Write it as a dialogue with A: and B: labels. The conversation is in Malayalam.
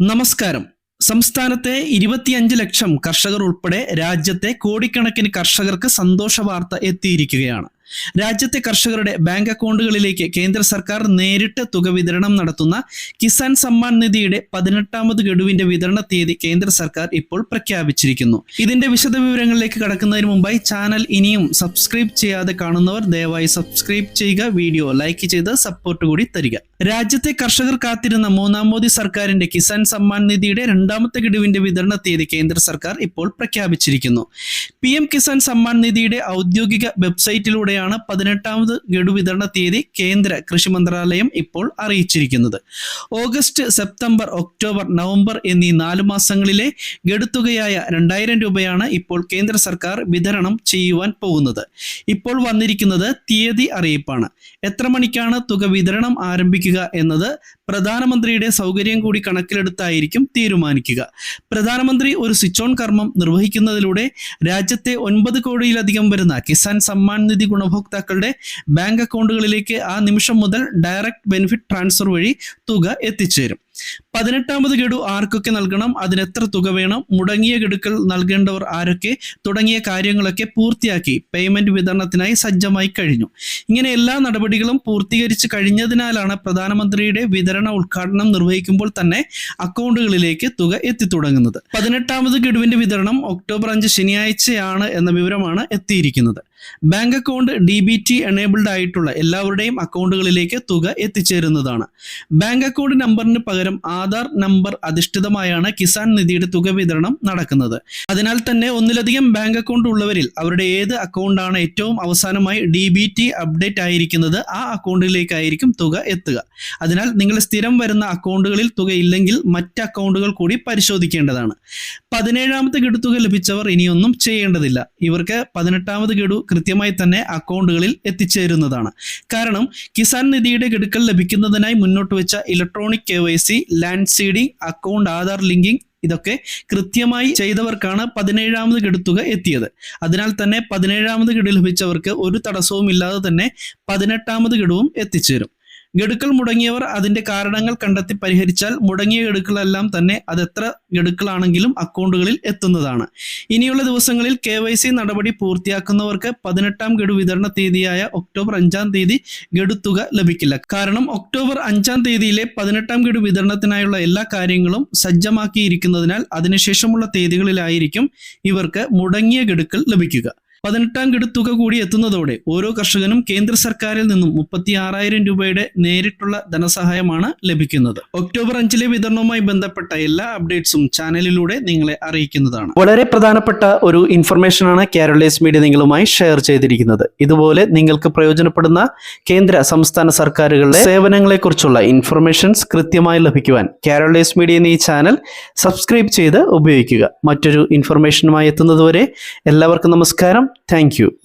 A: നമസ്കാരം. സംസ്ഥാനത്തെ ഇരുപത്തിയഞ്ച് ലക്ഷം കർഷകർ ഉൾപ്പെടെ രാജ്യത്തെ കോടിക്കണക്കിന് കർഷകർക്ക് സന്തോഷ വാർത്ത എത്തിയിരിക്കുകയാണ്. രാജ്യത്തെ കർഷകരുടെ ബാങ്ക് അക്കൗണ്ടുകളിലേക്ക് കേന്ദ്ര സർക്കാർ നേരിട്ട് തുക വിതരണം നടത്തുന്ന കിസാൻ സമ്മാൻ നിധിയുടെ പതിനെട്ടാമത് ഗഡുവിന്റെ വിതരണ തീയതി കേന്ദ്ര സർക്കാർ ഇപ്പോൾ പ്രഖ്യാപിച്ചിരിക്കുന്നു. ഇതിന്റെ വിശദവിവരങ്ങളിലേക്ക് കടക്കുന്നതിന് മുമ്പായി ചാനൽ ഇനിയും സബ്സ്ക്രൈബ് ചെയ്യാതെ കാണുന്നവർ ദയവായി സബ്സ്ക്രൈബ് ചെയ്യുക വീഡിയോ ലൈക്ക് ചെയ്ത് സപ്പോർട്ട് കൂടി തരിക. രാജ്യത്തെ കർഷകർ കാത്തിരുന്ന മൂന്നാം മോദി സർക്കാരിന്റെ കിസാൻ സമ്മാൻ നിധിയുടെ രണ്ടാമത്തെ ഗഡുവിന്റെ വിതരണ തീയതി കേന്ദ്ര സർക്കാർ ഇപ്പോൾ പ്രഖ്യാപിച്ചിരിക്കുന്നു. പി കിസാൻ സമ്മാൻ നിധിയുടെ ഔദ്യോഗിക വെബ്സൈറ്റിലൂടെയാണ് പതിനെട്ടാമത് ഗഡു വിതരണ തീയതി കേന്ദ്ര കൃഷി മന്ത്രാലയം ഇപ്പോൾ അറിയിച്ചിരിക്കുന്നത്. ഓഗസ്റ്റ് സെപ്റ്റംബർ ഒക്ടോബർ നവംബർ എന്നീ നാലു മാസങ്ങളിലെ ഗഡുത്തുകയായ രണ്ടായിരം രൂപയാണ് ഇപ്പോൾ കേന്ദ്ര സർക്കാർ വിതരണം ചെയ്യുവാൻ പോകുന്നത്. ഇപ്പോൾ വന്നിരിക്കുന്നത് തീയതി അറിയിപ്പാണ്. എത്ര മണിക്കാണ് തുക വിതരണം ആരംഭിക്കുക എന്നത് പ്രധാനമന്ത്രിയുടെ സൗകര്യം കൂടി കണക്കിലെടുത്തായിരിക്കും തീരുമാനിക്കുക. പ്രധാനമന്ത്രി ഒരു സ്വിച്ച് ഓൺ കർമ്മം നിർവഹിക്കുന്നതിലൂടെ രാജ്യത്തെ ഒൻപത് കോടിയിലധികം വരുന്ന കിസാൻ സമ്മാൻ നിധി ഗുണഭോക്താക്കളുടെ ബാങ്ക് അക്കൗണ്ടുകളിലേക്ക് ആ നിമിഷം മുതൽ ഡയറക്റ്റ് ബെനിഫിറ്റ് ട്രാൻസ്ഫർ വഴി തുക എത്തിച്ചേരും. പതിനെട്ടാമത് ഗഡു ആർക്കൊക്കെ നൽകണം? അതിനെത്ര തുക വേണം? മുടങ്ങിയ ഗഡുക്കൾ നൽകേണ്ടവർ ആരൊക്കെ? തുടങ്ങിയ കാര്യങ്ങളൊക്കെ പൂർത്തിയാക്കി പേയ്മെന്റ് വിതരണത്തിനായി സജ്ജമായി കഴിഞ്ഞു. ഇങ്ങനെ എല്ലാ നടപടികളും പൂർത്തീകരിച്ച് കഴിഞ്ഞതിനാലാണ് പ്രധാനമന്ത്രിയുടെ വിതരണ ഉദ്ഘാടനം നിർവഹിക്കുമ്പോൾ തന്നെ അക്കൗണ്ടുകളിലേക്ക് തുക എത്തിത്തുടങ്ങുന്നത്. പതിനെട്ടാമത് ഗഡുവിന്റെ വിതരണം ഒക്ടോബർ അഞ്ച് ശനിയാഴ്ചയാണ് എന്ന വിവരമാണ് എത്തിയിരിക്കുന്നത്. Bank account D B T enabled ആയിട്ടുള്ള എല്ലാവരുടെയും അക്കൗണ്ടുകളിലേക്ക് തുക എത്തിച്ചേരുന്നതാണ്. ബാങ്ക് അക്കൗണ്ട് നമ്പറിന് പകരം ആധാർ നമ്പർ അധിഷ്ഠിതമായാണ് കിസാൻ നിധിയുടെ തുക വിതരണം നടക്കുന്നത്. അതിനാൽ തന്നെ ഒന്നിലധികം ബാങ്ക് അക്കൗണ്ട് ഉള്ളവരിൽ അവരുടെ ഏത് അക്കൗണ്ടാണ് ഏറ്റവും അവസാനമായി ഡി ബി ടി അപ്ഡേറ്റ് ആയിരിക്കുന്നത് ആ അക്കൗണ്ടിലേക്കായിരിക്കും തുക എത്തുക. അതിനാൽ നിങ്ങൾ സ്ഥിരം വരുന്ന അക്കൗണ്ടുകളിൽ തുക ഇല്ലെങ്കിൽ മറ്റ് അക്കൗണ്ടുകൾ കൂടി പരിശോധിക്കേണ്ടതാണ്. പതിനേഴാമത്തെ ഗഡു തുക ലഭിച്ചവർ ഇനിയൊന്നും ചെയ്യേണ്ടതില്ല. ഇവർക്ക് പതിനെട്ടാമത് ഗഡു കൃത്യമായി തന്നെ അക്കൗണ്ടുകളിൽ എത്തിച്ചേരുന്നതാണ്. കാരണം കിസാൻ നിധിയുടെ ഗഡുക്കൾ ലഭിക്കുന്നതിനായി മുന്നോട്ട് വെച്ച electronic K Y C seeding account Aadhaar linking ഇതൊക്കെ കൃത്യമായി ചെയ്തവർക്കാണ് പതിനേഴാമത് ഗഡുത്തുക എത്തിയത്. അതിനാൽ തന്നെ പതിനേഴാമത് ഗഡു ലഭിച്ചവർക്ക് ഒരു തടസ്സവും ഇല്ലാതെ തന്നെ പതിനെട്ടാമത് ഗഡുവും എത്തിച്ചേരും. ഗഡുക്കൾ മുടങ്ങിയവർ അതിന്റെ കാരണങ്ങൾ കണ്ടെത്തി പരിഹരിച്ചാൽ മുടങ്ങിയ ഗഡുക്കളെല്ലാം തന്നെ അത് എത്ര ഗഡുക്കളാണെങ്കിലും അക്കൗണ്ടുകളിൽ എത്തുന്നതാണ്. ഇനിയുള്ള ദിവസങ്ങളിൽ കെ നടപടി പൂർത്തിയാക്കുന്നവർക്ക് പതിനെട്ടാം ഗഡു വിതരണ തീയതിയായ ഒക്ടോബർ അഞ്ചാം തീയതി ഗഡു തുക ലഭിക്കില്ല. കാരണം ഒക്ടോബർ അഞ്ചാം തീയതിയിലെ പതിനെട്ടാം ഗഡു വിതരണത്തിനായുള്ള എല്ലാ കാര്യങ്ങളും സജ്ജമാക്കിയിരിക്കുന്നതിനാൽ അതിനുശേഷമുള്ള തീയതികളിലായിരിക്കും ഇവർക്ക് മുടങ്ങിയ ഗഡുക്കൾ ലഭിക്കുക. പതിനെട്ടാം ഗഡു തുക കൂടി എത്തുന്നതോടെ ഓരോ കർഷകനും കേന്ദ്ര സർക്കാരിൽ നിന്നും മുപ്പത്തി ആറായിരം രൂപയുടെ നേരിട്ടുള്ള ധനസഹായമാണ് ലഭിക്കുന്നത്. ഒക്ടോബർ അഞ്ചിലെ വിതരണവുമായി ബന്ധപ്പെട്ട എല്ലാ അപ്ഡേറ്റ്സും ചാനലിലൂടെ നിങ്ങളെ അറിയിക്കുന്നതാണ്. വളരെ പ്രധാനപ്പെട്ട ഒരു ഇൻഫർമേഷനാണ് കേരളേസ് മീഡിയ നിങ്ങളുമായി ഷെയർ ചെയ്തിരിക്കുന്നത്. ഇതുപോലെ നിങ്ങൾക്ക് പ്രയോജനപ്പെടുന്ന കേന്ദ്ര സംസ്ഥാന സർക്കാരുകളുടെ സേവനങ്ങളെക്കുറിച്ചുള്ള ഇൻഫർമേഷൻസ് കൃത്യമായി ലഭിക്കുവാൻ കേരളേസ് മീഡിയ എന്ന ഈ ചാനൽ സബ്സ്ക്രൈബ് ചെയ്ത് ഉപയോഗിക്കുക. മറ്റൊരു ഇൻഫർമേഷനുമായി എത്തുന്നതുവരെ എല്ലാവർക്കും നമസ്കാരം. Thank you.